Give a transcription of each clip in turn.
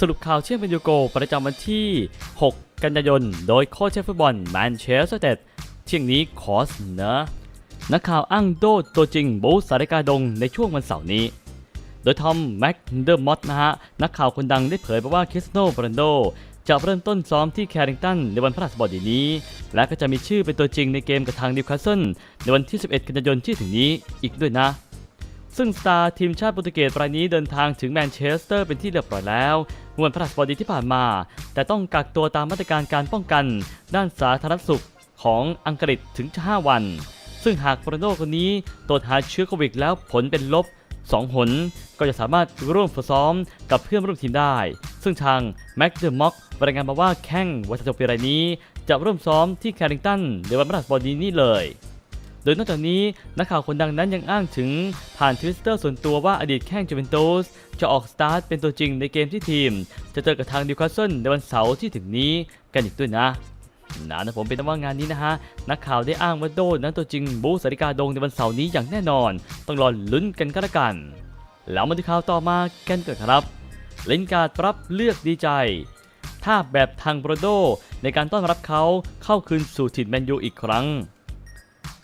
สรุปข่าวเชื่อมเป็นยูโกประจำวันที่ 6 กันยายน โดยโค้ชเชฟฟุตบอลแมนเชสเตอร์เที่ยงนี้ขอเสนอนักข่าวอ้างโดดตัวจริงบูสาริกาดงในช่วงวันเสาร์นี้ โดยทอมแม็กเดอร์มอตนะฮะ นักข่าวคนดังได้เผยไปว่าคริสโนบรันโด จะเริ่มต้นซ้อมที่แคริงตันในวันพฤหัสบดีนี้ และก็จะมีชื่อเป็นตัวจริงในเกมกับทางนิวคาสเซิลในวันที่ 11 กันยายนที่ถึงนี้อีกด้วยนะ ซึ่งสตาร์ทีมชาติโปรตุเกสรายนี้เดินทางถึงแมนเชสเตอร์เป็นที่เรียบร้อยแล้วเมื่อวันพฤหัสบดีที่ผ่านมา แต่ต้องกักตัวตามมาตรการการป้องกัน ด้านสาธารณสุขของอังกฤษถึง 5 วัน ซึ่งหากโรนโดคนนี้ตรวจหาเชื้อโควิดแล้วผลเป็นลบ 2 หน ก็จะสามารถร่วมฝึกซ้อมกับเพื่อนร่วมทีมได้ ซึ่งทางแม็กเดอร์ม็อกรายงานมาว่าแข้งวัชจบปีรายนี้ จะเริ่มซ้อมที่แคริงตันในวันพฤหัสบดีนี้เลย โดยนอกจากนี้นักข่าวคนดังนั้นยังอ้างถึงผ่านทวิตเตอร์ส่วนตัวว่าอดีตแข้งจูเวนตุสจะออกสตาร์ทเป็นตัวจริงในเกมที่ทีม จะเจอกับทางนิวคาสเซิลในวันเสาร์ที่ถึงนี้กันอีกด้วยนะนะนะผมเป็นต้ว่างานนี้นะฮะ นักข่าวได้อ้างว่าโดนนั้นตัวจริงบูสาริกาดงในวันเสาร์นี้อย่างแน่นอน ต้องรอลุ้นกันก็แล้วกัน แล้วมาดูข่าวต่อมากันเกิดครับเลนการ์ดรับเลือกดีใจท่าแบบทางโบรโดในการต้อนรับเขาเข้าคืนสู่ถิ่นแมนยูอีกครั้ง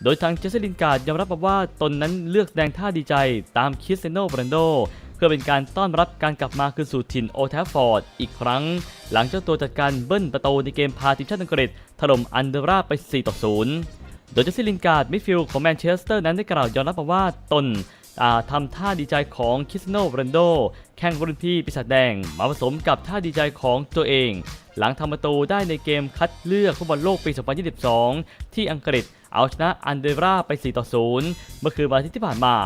โดยทางเจสซีลินการ์ดยอมรับว่าตนนั้นเลือกแสดงท่าดีใจตามคิสเซโนบรันโดเพื่อเป็นการต้อนรับการกลับมาคืนสู่ถิ่นโอแทฟฟอร์ดอีกครั้ง หลังเจ้าตัวจัดการเบิ้ลประตูในเกมพาทีมชาติอังกฤษถล่มอันเดอร่าไป 4 ต่อ 0 โดยเจสซีลินการ์ดมิดฟิลด์ของแมนเชสเตอร์นั้นได้กล่าวยอมรับมาว่าตนทำท่าดีใจของคิสเซโนบรันโด แข่งรุ่นพี่ปีศาจแดง มาผสมกับท่าดีใจของตัวเอง หลังทำประตูได้ในเกมคัดเลือกฟุตบอลโลกปี 2022 ที่อังกฤษ เอาชนะอันเดราไป 4 ต่อ 0 เมื่อคืนวันอาทิตย์ที่ผ่านมา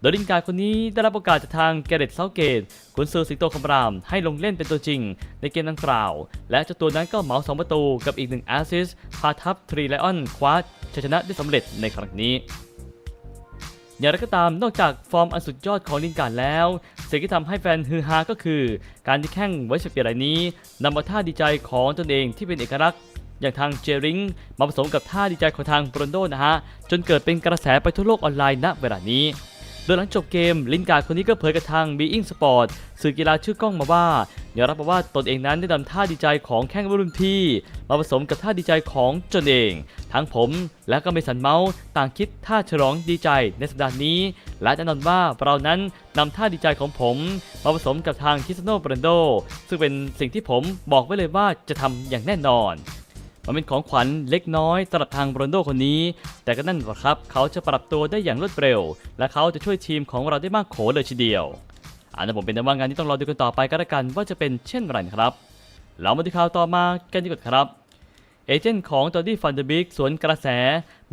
โดยลินการ์คนนี้ได้รับโอกาสจากทางแกเรตเซาเกตกุนซือสิงโตคำราม ให้ลงเล่นเป็นตัวจริง ในเกมดังกล่าว และเจ้าตัวนั้นก็เหมา 2 ประตูกับอีก 1 แอสซิสพาทัพทรีไลออนคว้าชัยชนะได้สำเร็จในครั้งนี้อย่างไรก็ตามนอกจากฟอร์มอันสุดยอดของลินการ์ดแล้ว สิ่งที่ทำให้แฟนฮือฮาก็คือ การที่แข้งไว้เปียรายนี้นำมาท่าดีใจของตนเองที่เป็นเอกลักษณ์ อย่างทางเจริงมาผสมกับท่าดีใจของทางโรนโดนะฮะ จนเกิดเป็นกระแสไปทั่วโลกออนไลน์ณเวลานี้ โดยหลังจบเกม ลินการ์คนนี้ก็เผยกับทาง Being Sport สื่อกีฬาชื่อกล้องมาว่ายอมรับมาว่าตนเองนั้นได้นำท่าดีใจของแข้งรุ่นพี่ มาผสมกับท่าดีใจของตนเอง ทั้งผมและก็เมสันเมาส์ต่างคิดท่าฉลองดีใจในสัปดาห์นี้ และแน่นอนว่าเรานั้นนำท่าดีใจของผม มาผสมกับทางคิสโนโรนโด ซึ่งเป็นสิ่งที่ผมบอกไว้เลยว่าจะทำอย่างแน่นอน มันเป็นของขวัญเล็กน้อยสำหรับทางโรนโดคนนี้ แต่ก็นั่นแหละครับ เขาจะปรับตัวได้อย่างรวดเร็ว และเขาจะช่วยทีมของเราได้มากโขเลยทีเดียวอันนั้นผมเป็นแต่ว่างานที่ต้องรอดูกันต่อไปก็แล้วกันว่าจะเป็นเช่นไรนครับ เรามาดูข่าวต่อมากันดีกว่าครับเอเจนต์ของจอร์ดี้ฟันเดอร์บิกสวนกระแส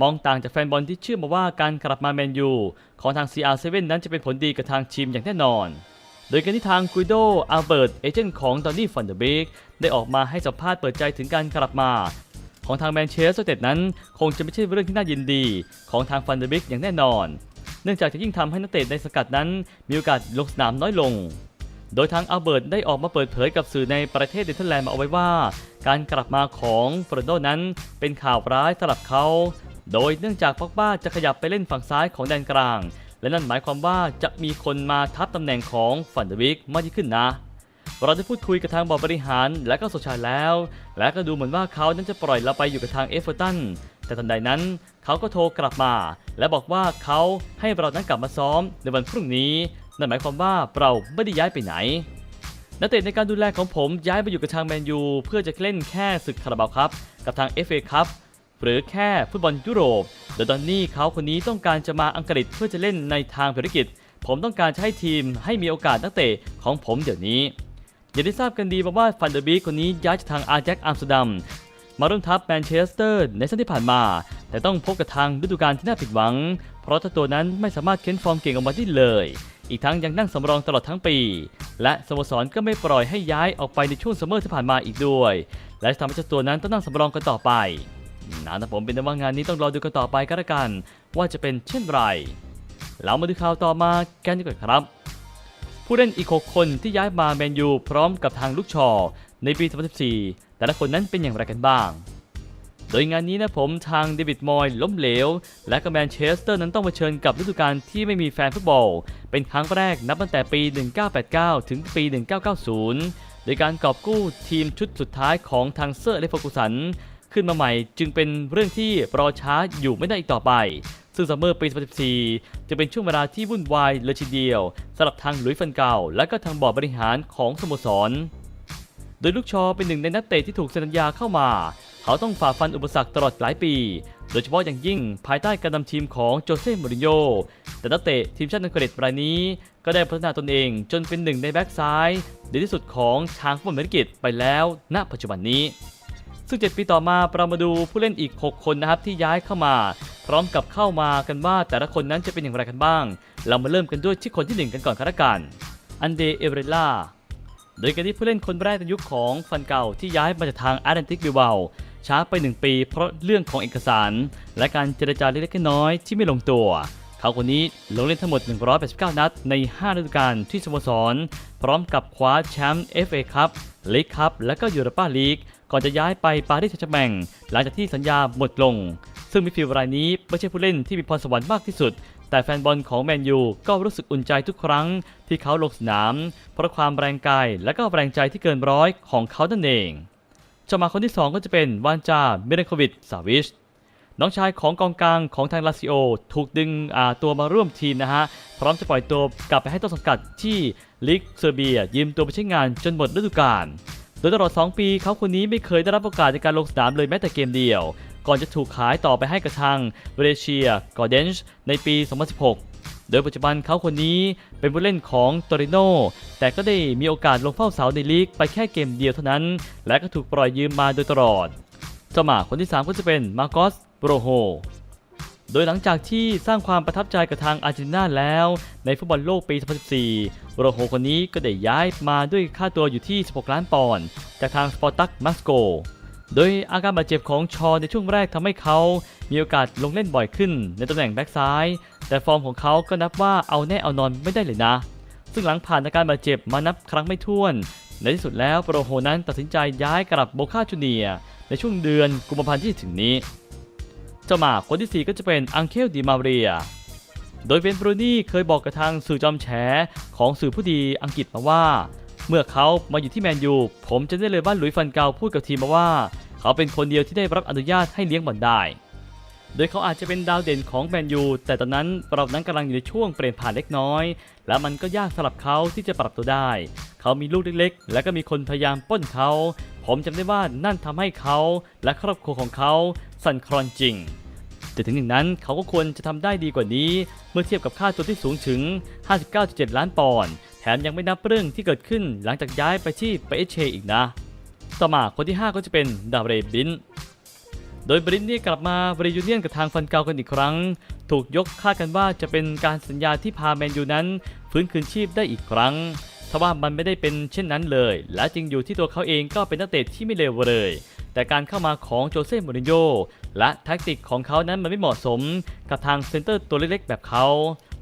มองต่างจากแฟนบอลที่เชื่อมาว่าการกลับมาแมนยูของทาง CR7 นั้นจะเป็นผลดีกับทางทีมอย่างแน่นอน โดยการที่ทางกุยโดอัลเบิร์ตเอเจนต์ของจอร์ดี้ฟันเดอร์เบิกได้ออกมาให้สัมภาษณ์เปิดใจถึงการกลับมา ของทางแมนเชสเตอร์เต็ดนั้น คงจะไม่ใช่เรื่องที่น่ายินดี ของทางฟันเดอร์เบิกอย่างแน่นอน เนื่องจากจะยิ่งทำให้นักเตะในสกัดนั้นมีโอกาสลงสนามน้อยลง โดยทางอัลเบิร์ตได้ออกมาเปิดเผยกับสื่อในประเทศเดนเธอร์แลนด์มาเอาไว้ว่า การกลับมาของฟรนโดนั้นเป็นข่าวร้ายสำหรับเขา โดยเนื่องจากพ็อกบ้าจะขยับไปเล่นฝั่งซ้ายของแดนกลาง และนั่นหมายความว่าจะมีคนมาทับตำแหน่งของฟันเดวิกมากยิ่งขึ้นนะเราได้พูดคุยกับทางบอร์ดบริหารและก็โซชาแล้ว และก็ดูเหมือนว่าเขานั้นจะปล่อยเราไปอยู่กับทางเอฟเวอร์ตัน แต่ทันใดนั้นเขาก็โทรกลับมา และบอกว่าเขาให้เรานั้นกลับมาซ้อมในวันพรุ่งนี้ นั่นหมายความว่าเราไม่ได้ย้ายไปไหน นักเตะในการดูแลของผมย้ายไปอยู่กับทางแมนยูเพื่อจะเล่นแค่ศึกคาราบาวครับ กับทาง FA ครับหรือแค่ฟุตบอลยุโรป โดยตอนนี้เขาคนนี้ต้องการจะมาอังกฤษเพื่อจะเล่นในทางภารกิจ ผมต้องการจะให้ทีมให้มีโอกาสนักเตะของผมเดี๋ยวนี้ อย่างที่ทราบกันดีมาว่าฟันเดอร์บีคนนี้ย้ายจากทางอาร์แจ็คอัมสเตอร์ดัมมาร่วมทัพแมนเชสเตอร์ในซีซั่นที่ผ่านมา แต่ต้องพบกับทางฤดูกาลที่น่าผิดหวัง เพราะเจ้าตัวนั้นไม่สามารถเค้นฟอร์มเก่งออกมาได้เลย อีกทั้งยังนั่งสำรองตลอดทั้งปี และสโมสรก็ไม่ปล่อยให้ย้ายออกไปในช่วงซัมเมอร์ที่ผ่านมาอีกด้วย และทำให้เจ้าตัวนั้นต้องนั่งสำรองกันต่อไป นะแต่ผมเป็นแต่ว่างานนี้ต้องรอดูกันต่อไปก็แล้วกัน ว่าจะเป็นเช่นไรเรามาดูข่าวต่อมากันดีกว่าครับ ผู้เล่นอีก 6 คนที่ย้ายมาแมนยูพร้อมกับทางลูกชอ ในปี 2014 แต่ละคนนั้นเป็นอย่างไรกันบ้าง โดยงานนี้นะผมทางเดวิดมอยล้มเหลว และก็แมนเชสเตอร์นั้นต้องเผชิญกับฤดูกาลที่ไม่มีแฟนฟุตบอล เป็นครั้งแรกนับตั้งแต่ปี 1989 ถึงปี 1990 โดยการกอบกู้ทีมชุดสุดท้ายของทางเซอร์และโฟกุสัน ขึ้นมาใหม่จึงเป็นเรื่องที่รอช้าอยู่ไม่ได้อีกต่อไป ซึ่งซัมเมอร์ปี 2014 จะเป็นช่วงเวลาที่วุ่นวายเลยทีเดียวสำหรับทางหลุยส์ฟันเก่า และก็ทางบอร์ดบริหารของสโมสร โดยลูกชอเป็นหนึ่งในนักเตะที่ถูกเซ็นสัญญาเข้ามา เขาต้องฝ่าฟันอุปสรรคตลอดหลายปี โดยเฉพาะอย่างยิ่งภายใต้การนำทีมของโจเซ่มูรินโญ่แต่นักเตะทีมชาติอังกฤษรายนี้ ก็ได้พัฒนาตนเองจนเป็นหนึ่งในแบ็กซ้ายดีที่สุดของทางฟุตบอลเมริกิตไปแล้ว ณ ปัจจุบันนี้ ซึ่ง 7 ปีต่อมาเรามาดูผู้เล่นอีก 6 คนนะครับที่ย้ายเข้ามา พร้อมกับเข้ามากันว่าแต่ละคนนั้นจะเป็นอย่างไรกันบ้าง เรามาเริ่มกันด้วยที่คนที่ 1 กันก่อนครับละกันอันเดเอเวเรล่าโดยการที่ผู้เล่นคนแรกในยุคของฟันเก่าที่ย้ายมาจากทางแอาร์เดนติกบิวเบาช้าไป 1 ปี เพราะเรื่องของเอกสาร และการเจรจาเล็กๆน้อยๆที่ไม่ลงตัว เขาคนนี้ลงเล่นทั้งหมด 189 นัดใน 5 ฤดูกาลที่สโมสร พร้อมกับคว้าแชมป์ FA คัพลีกคัพและก็ยูโรปาลีก ก่อนจะย้ายไปปารีสแซงต์แมงหลังจากที่สัญญาหมดลง ซึ่งมิดฟิลด์รายนี้ไม่ใช่ผู้เล่นที่มีพรสวรรค์มากที่สุด แต่แฟนบอลของแมนยูก็รู้สึกอุ่นใจทุกครั้งที่เขาลงสนาม เพราะความแรงกายและก็แรงใจที่เกินร้อยของเขานั่นเองจะมาคนที่ 2 ก็จะเป็นวานจาเมเรนโควิดสาวิชน้องชายของกองกลางของทางลาซิโอ ถูกดึงตัวมาร่วมทีมนะฮะ พร้อมจะปล่อยตัวกลับไปให้ต้นสังกัดที่ลีกเซอร์เบียยืมตัวไปใช้งานจนหมดฤดูกาล โดยตลอด 2 ปีเขาคนนี้ไม่เคยได้รับโอกาสในการลงสนามเลยแม้แต่เกมเดียว ก่อนจะถูกขายต่อไปให้กับทางเวเรเชียกอร์เดนช์ในปี 2016 โดยปัจจุบันเขาคนนี้เป็นผู้เล่นของโตริโนแต่ก็ได้มีโอกาสลงเฝ้าเสาในลีกไปแค่เกมเดียวเท่านั้น และก็ถูกปล่อยยืมมาโดยตลอดเจ้าหมาคนที่ 3 ก็จะเป็นมาโกสโบรโฮ โดยหลังจากที่สร้างความประทับใจกับทางอาร์เจนตินาแล้ว ในฟุตบอลโลกปี 2014 โรโฮคนนี้ก็ได้ย้ายมาด้วยค่าตัวอยู่ที่ 16 ล้านปอนด์จากทางสปอร์ตักมัสโก โดยอาการบาดเจ็บของชอในช่วงแรกทำให้เขา มีโอกาสลงเล่นบ่อยขึ้นในตำแหน่งแบ็กซ้าย แต่ฟอร์มของเขาก็นับว่าเอาแน่เอานอนไม่ได้เลยนะ ซึ่งหลังผ่านอาการบาดเจ็บมานับครั้งไม่ถ้วนในที่สุดแล้วโปรโฮนั้นตัดสินใจย้ายกลับโบคาจูเนียในช่วงเดือนกุมภาพันธ์ที่ถึงนี้ เจ้าหมากคนที่ 4 ก็จะเป็นอังเคลดิมาเรีย โดยเวนบรูนี่เคยบอกกับทางสื่อจอมแฉของสื่อผู้ดีอังกฤษมาว่า เมื่อเขามาอยู่ที่แมนยู ผมจะได้เลยว่าหลุยฟันเกาพูดกับทีมมาว่า เขาเป็นคนเดียวที่ได้รับอนุญาตให้เลี้ยงบอลได้ โดยเขาอาจจะเป็นดาวเด่นของแมนยู แต่ตอนนั้นเรานั้นกำลังอยู่ในช่วงเปลี่ยนผ่านเล็กน้อย และมันก็ยากสำหรับเขาที่จะปรับตัวได้ เขามีลูกเล็กๆ และก็มีคนพยายามป้นเขาผมจำได้ว่านั่นทำให้เขาและครอบครัวของเขา สั่นคลอนจริง แต่ถึงอย่างนั้นเขาก็ควรจะทำได้ดีกว่านี้ เมื่อเทียบกับค่าตัวที่สูงถึง 59.7 ล้านปอนด์แถมยังไม่นับเรื่องที่เกิดขึ้นหลังจากย้ายไปที่เปเชอีกนะ ต่อมาคนที่ 5 ก็จะเป็นดาเรบินโดยบรินนี่กลับมาบริยูเนียนกับทางฟันเกากันอีกครั้ง ถูกยกคาดกันว่าจะเป็นการสัญญาที่พาแมนยูนั้นฟื้นคืนชีพได้อีกครั้งทว่ามันไม่ได้เป็นเช่นนั้นเลย และจริงอยู่ที่ตัวเขาเองก็เป็นนักเตะที่ไม่เลวเลย แต่การเข้ามาของโจเซ่มูรินโญ่และแท็กติกของเขานั้นมันไม่เหมาะสมกับทางเซนเตอร์ตัวเล็กๆแบบเขา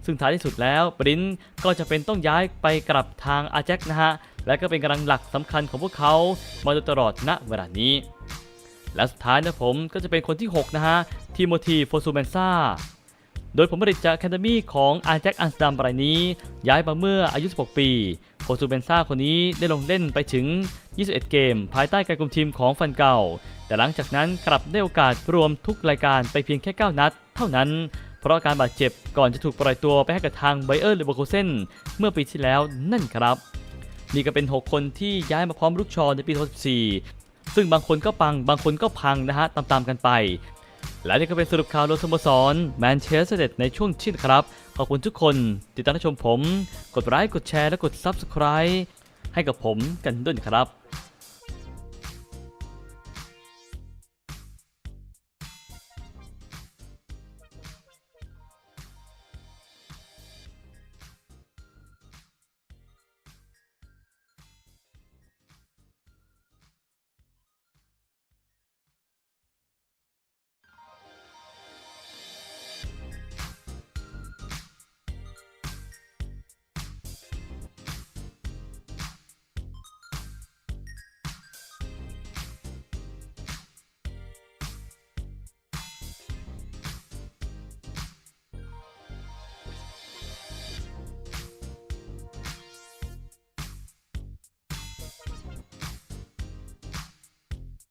ซึ่งท้ายที่สุดแล้วบรินก็จะเป็นต้องย้ายไปกลับทางอาแจ็คนะฮะ และก็เป็นกำลังหลักสำคัญของพวกเขามาโดยตลอดณเวลานี้ และสุดท้ายนะผมก็จะเป็นคนที่ 6 นะฮะทิโมธีโฟซูเมนซาโดยผมผลิตจากแค a มี่ของอาแจ็คอันสดัมรายนี้ ย้ายมาเมื่ออายุ 16 ปี โฟซูเมนซาคนนี้ได้ลงเล่นไปถึง 21 เกม ภายใต้การคุมทีมของฟันเก่า แต่หลังจากนั้นกลับได้โอกาสรวมทุกรายการไปเพียงแค่ 9 นัด เท่านั้น เพราะอาการบาดเจ็บก่อนจะถูกปล่อยตัวไปให้กับทางไบเออร์เลเวอร์โคเซนเมื่อปีที่แล้วนั่นครับ นี่ก็เป็น 6 คนที่ย้ายมาพร้อมลูกชอในปี 2014 ซึ่งบางคนก็ปังบางคนก็พังนะฮะตามๆกันไป และนี่ก็เป็นสรุปข่าวโดยสโมสรแมนเชสเตอร์เดในช่วงชิดครับ ขอบคุณทุกคนติดตามชมผม กดไลค์กดแชร์และกด Subscribe ให้กับผมกันด้วยครับ